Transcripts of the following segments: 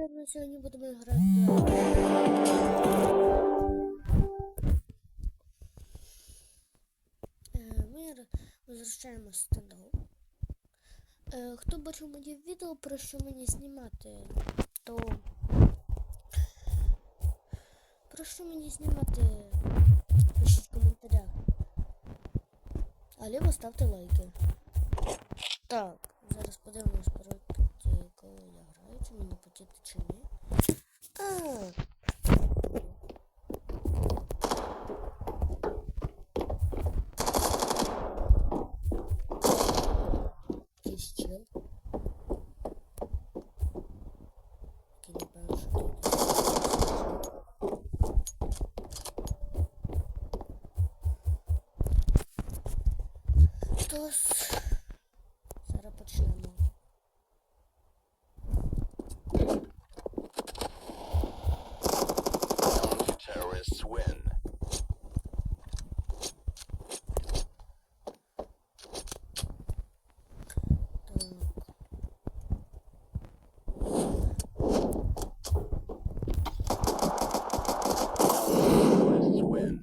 Наверное, сьогодні будемо грати. Е, Ми возвращаємо стендап. Е, Хто бачив моє відео, про що мені знімати, то про що мені знімати, пишіть в коментарях. А либо ставте лайки. Так, зараз подивимось проти кого я граю, чи мені потіти чи ні. А, якийсь чел. Який напевно, що тут. Тож, зараз почнемо. Terrorists win. Так. Terrorists win.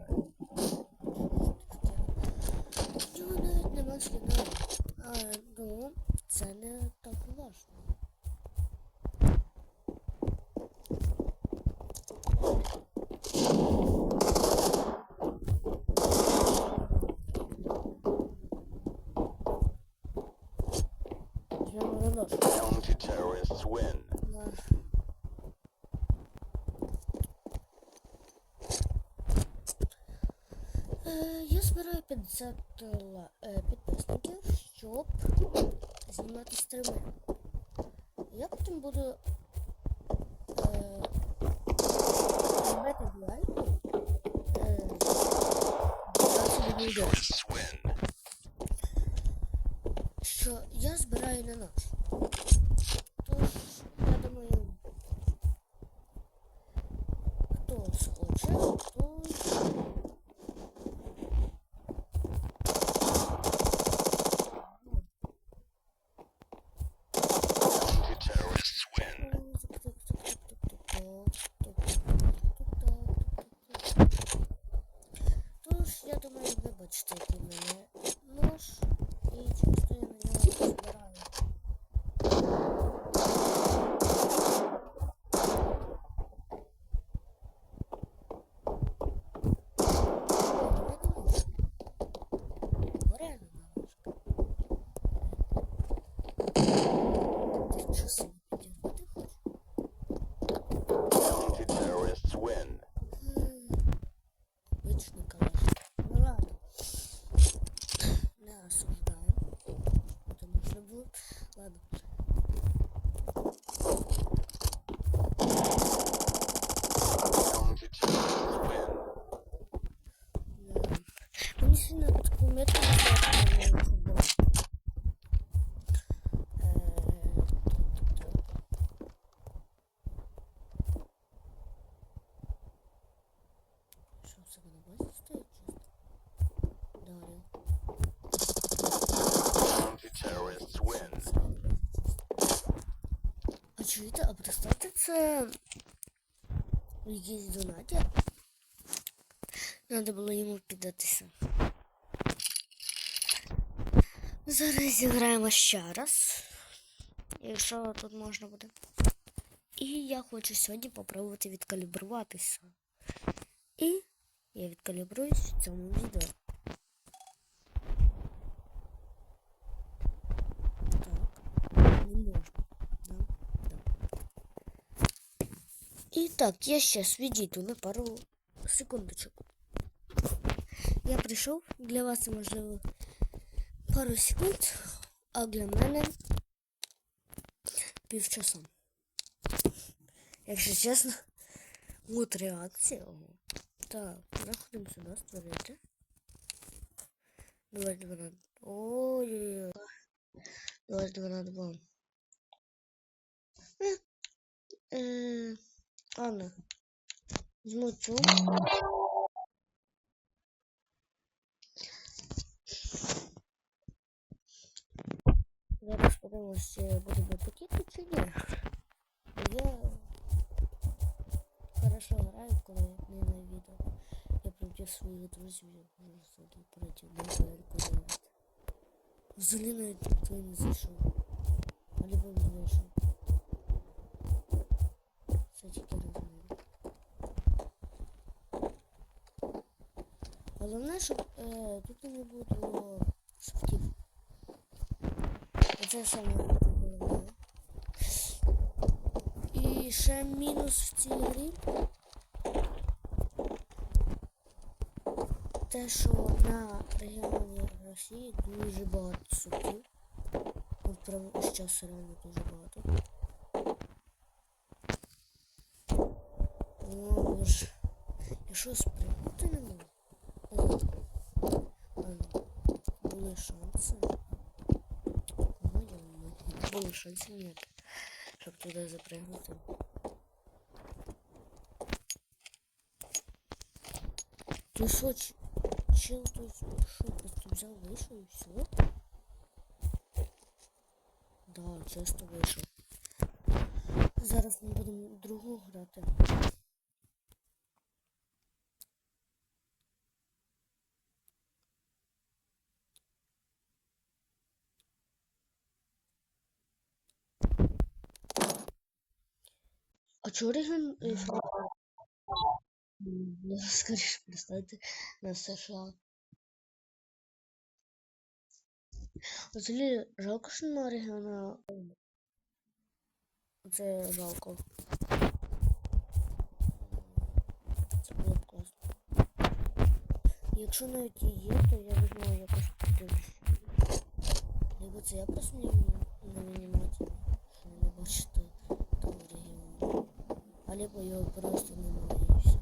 Його навіть нема сліда. А, ну, це не так важно. Я не знаю. County terrorists win. Да. Е, Я збираю 50 ла- е, підписників, щоб знімати стріми. Я потім буду е, знімати в лайку е, 20 відео. Kapaçtaki beni. Ладно. County terrorists win. Да. Мені сильно таку метку не було. Що в себе на базі стоїть чисто? Далі. County terrorists win. А чуєте, а представте це якийсь донатір? Надо було йому піддатися. Зараз зіграємо ще раз. Якщо тут можна буде. І я хочу сьогодні попробувати відкалібруватися. І я відкалібруюсь в цьому відео. Так, не можна. Да, да. І так, я сейчас відійду на пару секундочок. Я прийшов, для вас можливо пару секунд, а для мене півчаса. Якщо чесно, от реакція. Так, заходимо сюди створити. Давай два на... Ой-ой-ой. Давай два на два. Е, е, Ладно. Візьму цю. Зараз подивимось, чи буде потіти чи ні. Я що граю, коли не на відео. Я проти своїх друзів я можу взагалі проти Бензуельку грати. Взагалі навіть ніхто не зайшов. Або не зайшов. Це тільки розумію. Головне, щоб е, тут не було шифтів. Оце саме головне. І ще мінус в цій грі. Те, що на регіоні Росії дуже багато суптів. От прямо час реально дуже багато. О, боже. Я що спригнути не можу? О. Ладно. Були шанси. Ну, я не було шансів ніяк, щоб туди запригнути. Ти що, чел тут що, просто взяв, вийшов і все? Да, часто вийшов. Зараз ми будемо другу грати. Реген е, фі- М, Ну, скоріше представити на США. Взагалі, жалко, що на регіона. Це жалко. Це було б класно. Якщо навіть і є, то я візьму якось подивлюсь. Либо це я просто не, не виніматель, А либо його просто немає і все.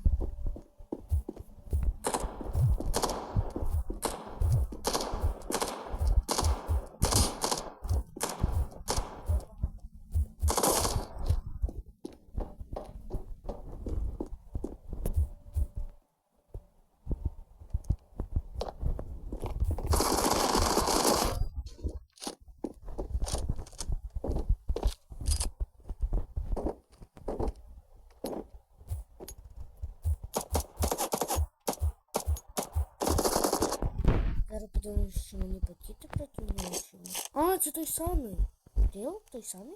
Зараз подивимось, що мені чи ні. А, це той самий. Діл той самий?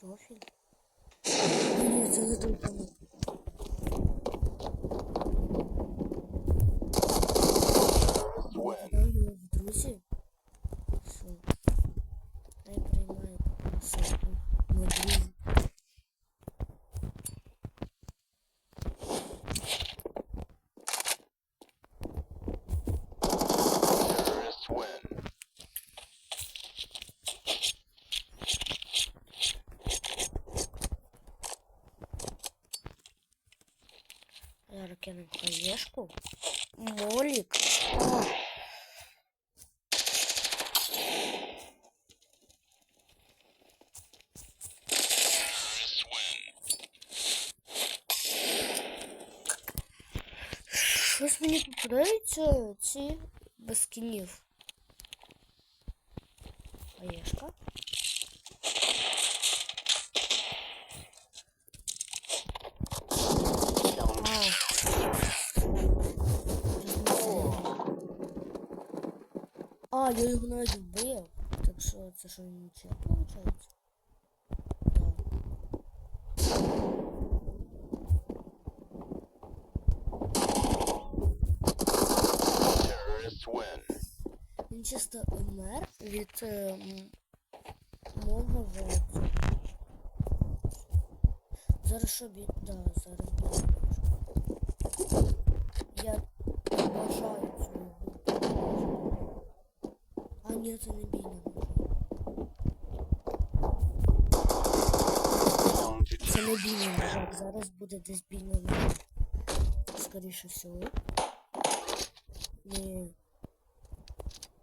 Профіль. Ні, це не той самий. Win. Додав його в друзі. Що? Хай приймає посилку. Мой друзі. Terrorists win. Зараз кинемо хаєшку. Молік. Terrorists win. Щось мені попадаються ці без А. Я його навіть вбив. Так що це що нічого виходить? Він чисто вмер від е, мого вилету. Зараз що бі... Да, зараз буде. ні, це не бійна бажаю. Down to Це не бійна бажаю. Зараз буде десь бійна бажаю. Скоріше всього. Ні.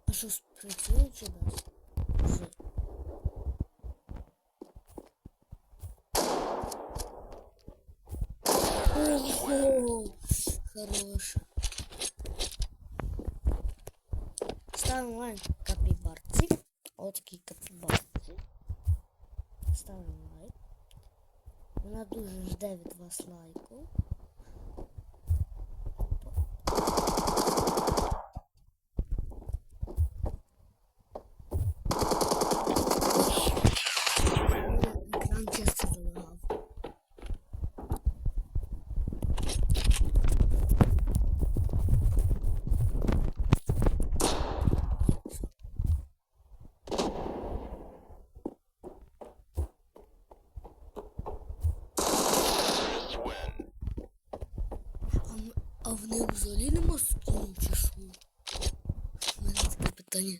А що спрацює чи без? З. Ого! Хорош. Ставим лайк капібарці. Отакий капібар. Ставим лайк. Вона дуже жде від вас лайку. а в них взагалі нема скину чи що? У мене таке питання.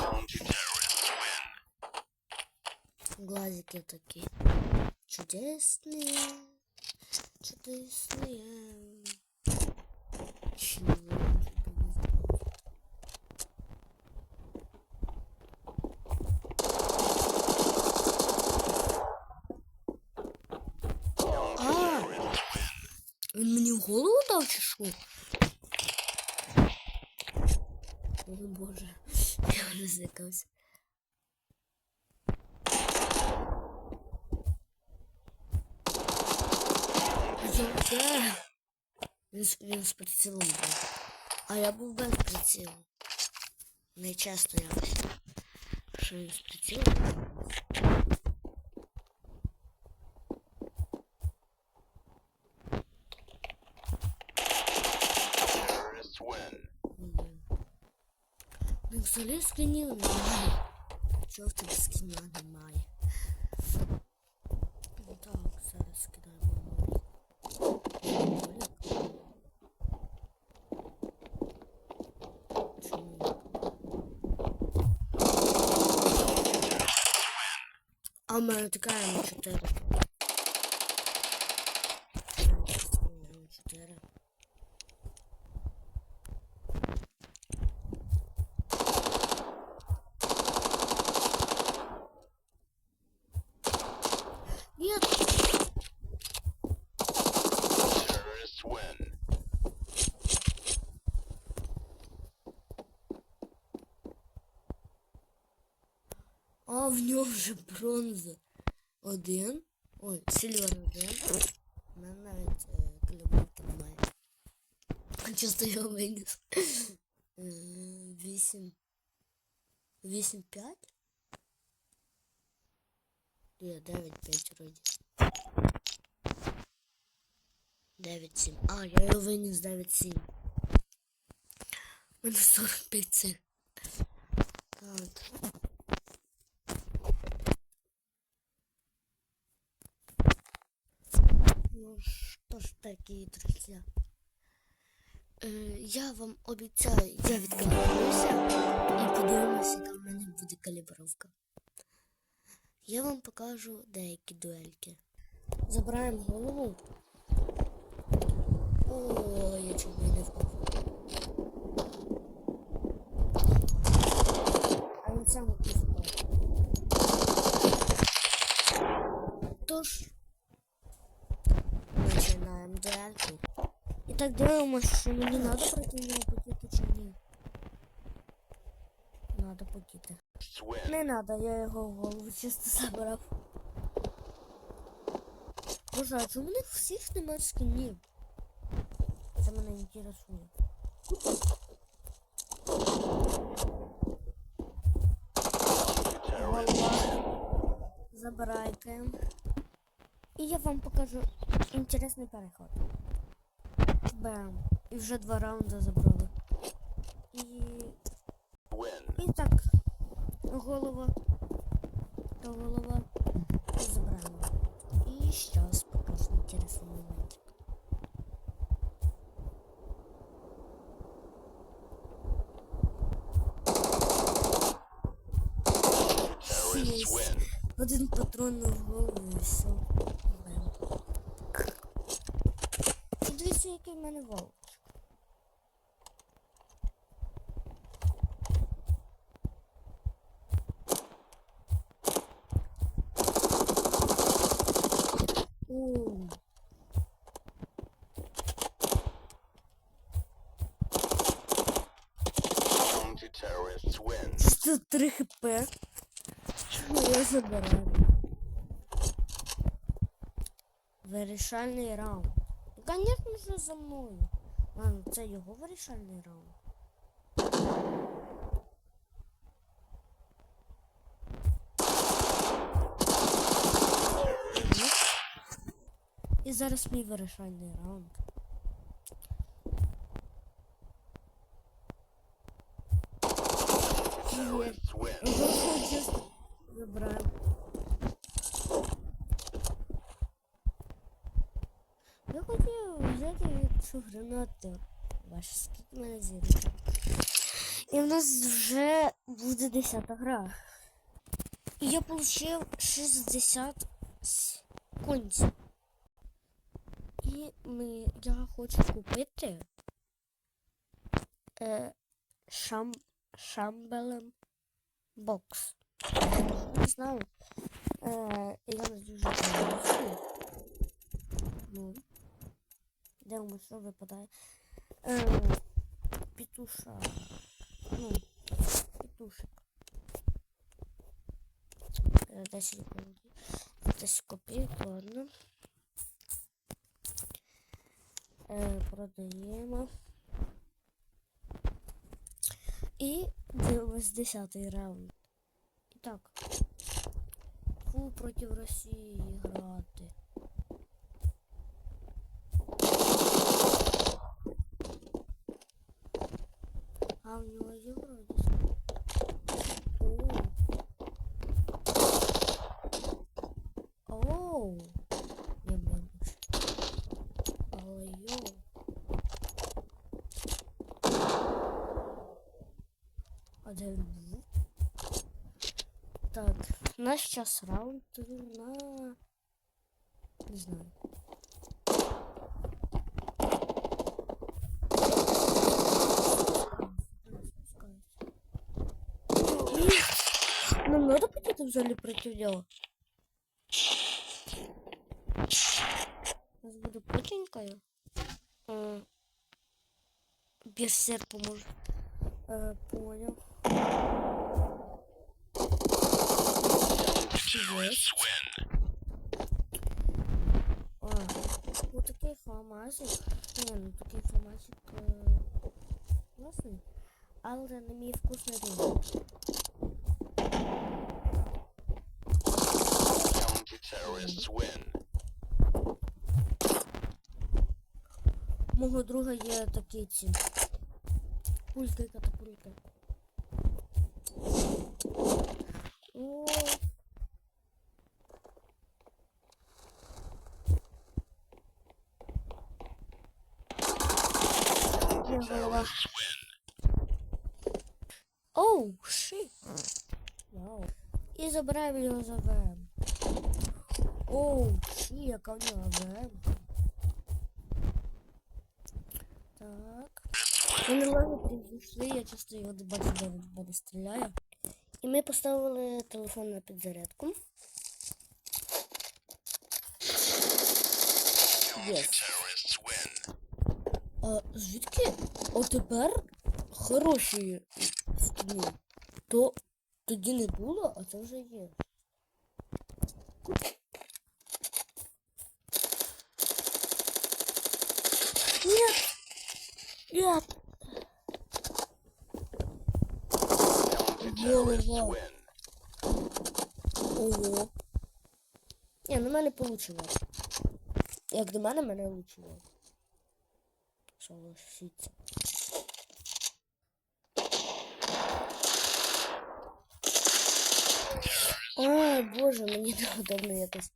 Round two terrorists win. Глазики такі. Чудесні. Чудесні. він мені в голову дав чи що? О боже, я вже злякався. Яке? Він, з- він з прицілом був. А я був без прицілу. Нечесно якось. Що він з прицілом Ну, взагалі скинів немає. Чого в тебе скіна немає? Ну Так, зараз скидаємо молік. Молік. Чому? А в мене така М4. М4. Ден, Ой, Сільвер 1. У мене навіть е, клюбовки немає. Чисто його виніс. 8. 8, 5? Ні, 9, 5 вроді. 9, А, я його виніс 9, 7. У мене 45 цих. Так. Ну що ж такі, друзі. Е, я вам обіцяю, я відкалібруюся і подивимося, яка в мене буде калібровка. Я вам покажу деякі дуельки. Забираємо голову. О, я чуть не впав. А він сам впав. Тож, так дивимося, що мені треба проти нього потіти чи. Надо потіти. Не надо, я його в голову чисто забрав. Боже, а чому у них всіх немає скінів? Це мене інтересує. Голова. Забирайте. І я вам покажу інтересний переход. Бам. І вже два раунди забрали. І і так, голова то голова і забрали. І зараз покажу інтересний момент. мене вовк. Що три хп? Чому я забираю? Вирішальний раунд. Конечно же, за мною. Ладно, це його вирішальний раунд. І зараз мій вирішальний раунд. Terrorists win. Чесно, забираємо. Я хотів взяти цю гранату. Ваш скільки мене. І в нас вже буде 10 гра. І я отримав 60 конців. І ми, я хочу купити е, шам, шамбелем бокс. Не знаю. Е, я не дуже. Ну. Дивимося, що випадає. Е, петуша. Ну, петушек. Е, 10 копійок. 10 копійок, ладно. Е, продаємо. І дивимось 10 раунд. І так. Фу проти Росії грати. А в нього є вроді. О. Оу. Я бачу. Але йоу. А де він був? Так, наш час раунд на... Не знаю. Надо пойти в зале против него? Сейчас буду путенькою. Берсер поможет. Э, понял. Terrorists win. А, вот такий фламасик. Не, ну такий фламасик е, класний. Але на мій вкус не дуже. Counter-terrorists win. Мого друга є такі ці. Пулька і катапулька. О. Голова. Оу, ши. Вау. І забираємо його за ВМ. Оу, ши, яка в нього ВМ. Так. На лаві прийшли, я часто його бачу, де він мене стріляє. І ми поставили телефон на підзарядку. Win. А звідки? О тепер хороші скіни. То тоді не було, а це вже є. Нет! Counter-terrorists Голова. win. Ого. Ні, ну в мене вийшло. Як до мене, мене вийшло. Согласіться. Ой, боже, мені неудобно якось.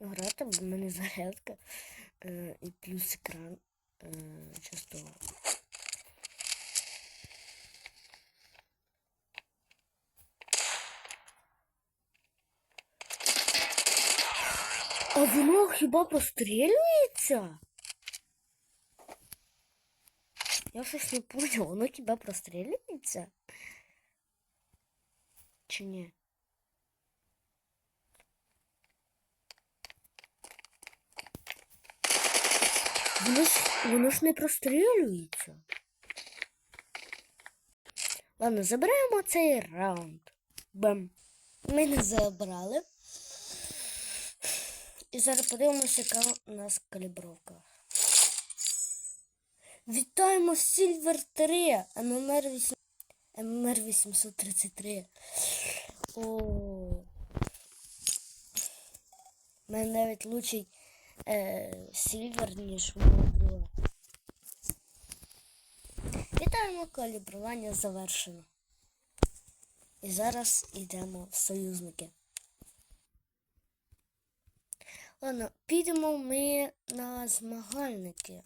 Грати, бо в мене зарядка е, і плюс екран е, часто. А воно хіба прострілюється? Я щось не понял, воно хіба прострілюється? Чи ні? Воно ж, воно ж не прострілюється. Ладно, заберемо цей раунд. Бем. Ми не забрали. І зараз подивимося, яка у нас калібровка. Вітаємо Silver 3, ММР 8... ММР 833. О. У мене навіть лучший е, Silver, ніж у. Вітаємо, калібрування завершено. І зараз йдемо в союзники. Ладно, підемо ми на змагальники.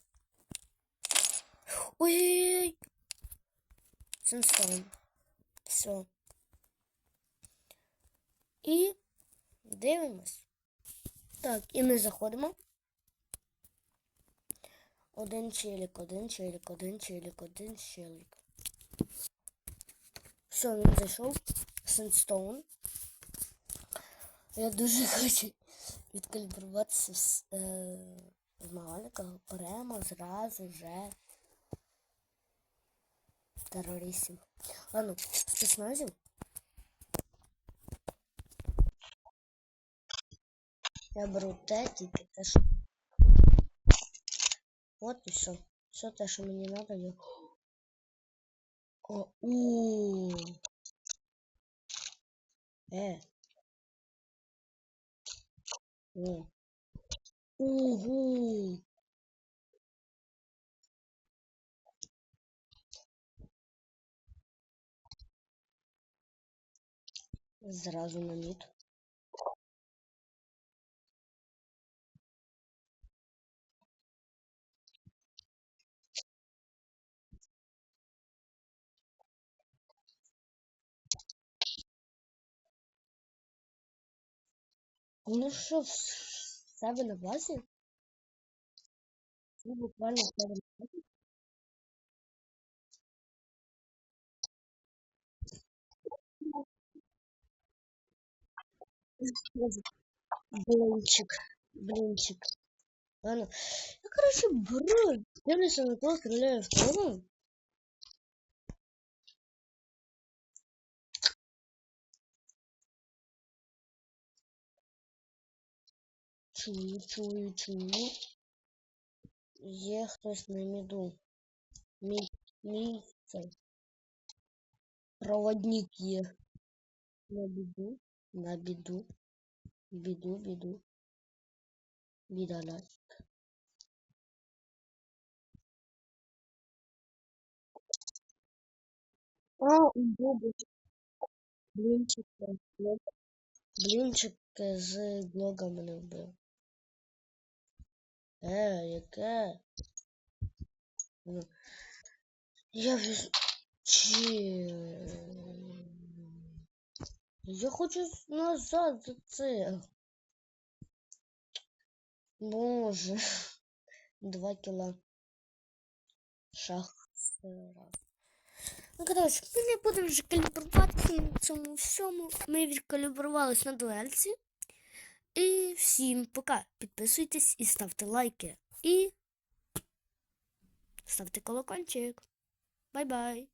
Ой-ой-ой! Сенстоун. Все. І дивимось. Так, і ми заходимо. Один челік, один челік, один челік, один челік. Все, він зайшов. Сенстоун. Я дуже хочу відкалібруватися с- е, в змагальниках. Беремо зразу вже терористів. Ладно, спецназів. Я беру те, тільки те, що. От і все. Все те, що мені треба, я. О, у. Е. О. Угу. Зразу на мід. Ну що, в себе на базі? Ну, буквально в себе на базі. Блинчик. Блинчик. Ладно. Я, короче, беру. Дивлюся на то, стріляю в того. Чую, чую, чую. Є хтось на міду. Мій, мій цей. Проводник є. На біду. На біду. Біду, біду. Бідолать. А, Бобу. Блінчик. Блінчик з блога мене вбив. Е, яке? Ну, Я віз... Чи... Я хочу назад за це. Боже. Два кіла. Шах. Ну, коротше, ми не будемо вже калібруватися на цьому всьому. Ми відкалібрувались на дуельці. І всім пока. Підписуйтесь і ставте лайки. І ставте колокольчик. Бай-бай.